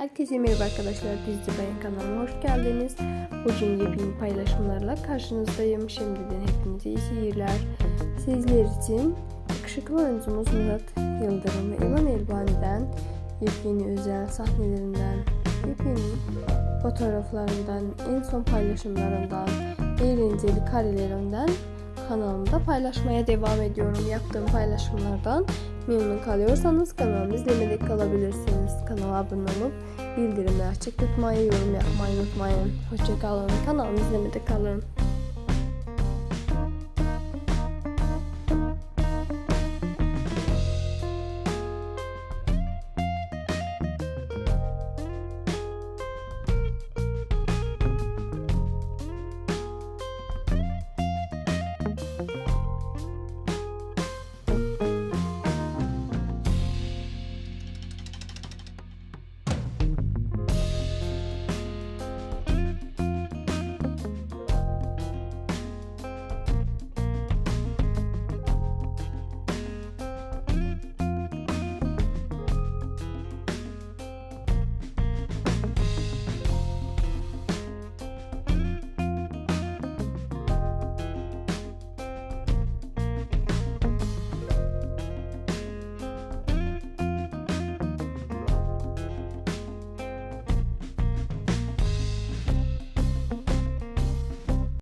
Herkese merhaba arkadaşlar. Dizci Bayan kanalıma hoş geldiniz. Bugün yepyeni paylaşımlarla karşınızdayım. Şimdiden hepinize iyi seyirler. Sizler için yakışıklı oyuncumuz Murat Yıldırım ve İvan Elbani'den yepyeni özel sahnelerinden, yepyeni fotoğraflarından, en son paylaşımlarından, eğlenceli karelerinden kanalımda paylaşmaya devam ediyorum. Yaptığım paylaşımlardan memnun kalıyorsanız kanalımı izlemede kalabilirsiniz. Kanala abone olup bildirimleri açık tutmayı, yorum yapmayı unutmayın. Hoşçakalın. Kanalımı izlemede kalın.